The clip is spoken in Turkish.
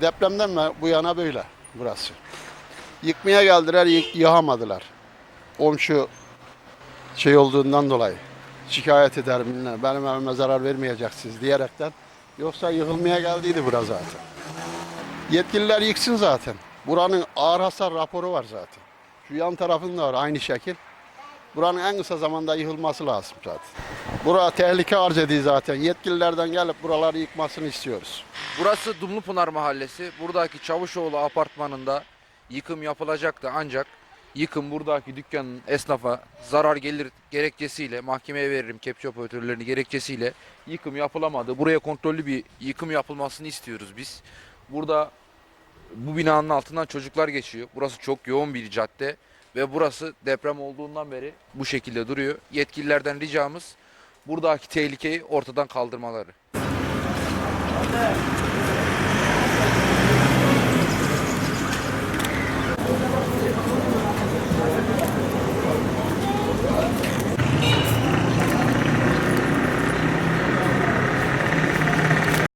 depremden bu yana böyle burası. Yıkmaya geldiler, yık- yıkamadılar. Komşu şey olduğundan dolayı şikayet eder millet. Benim evime zarar vermeyeceksiniz diyerekten. Yoksa yıkılmaya geldiydi bura zaten. Yetkililer yıksın zaten. Buranın ağır hasar raporu var zaten. Şu yan tarafında var aynı şekil. Buranın en kısa zamanda yıkılması lazım zaten. Bura tehlike arz ediyor zaten. Yetkililerden gelip buraları yıkmasını istiyoruz. Burası Dumlupınar Mahallesi. Buradaki Çavuşoğlu apartmanında yıkım yapılacaktı ancak yıkım buradaki dükkanın esnafa zarar gelir gerekçesiyle mahkemeye veririm kepçe operatörlerini gerekçesiyle yıkım yapılamadı. Buraya kontrollü bir yıkım yapılmasını istiyoruz biz. Burada bu binanın altından çocuklar geçiyor. Burası çok yoğun bir cadde ve burası deprem olduğundan beri bu şekilde duruyor. Yetkililerden ricamız buradaki tehlikeyi ortadan kaldırmaları.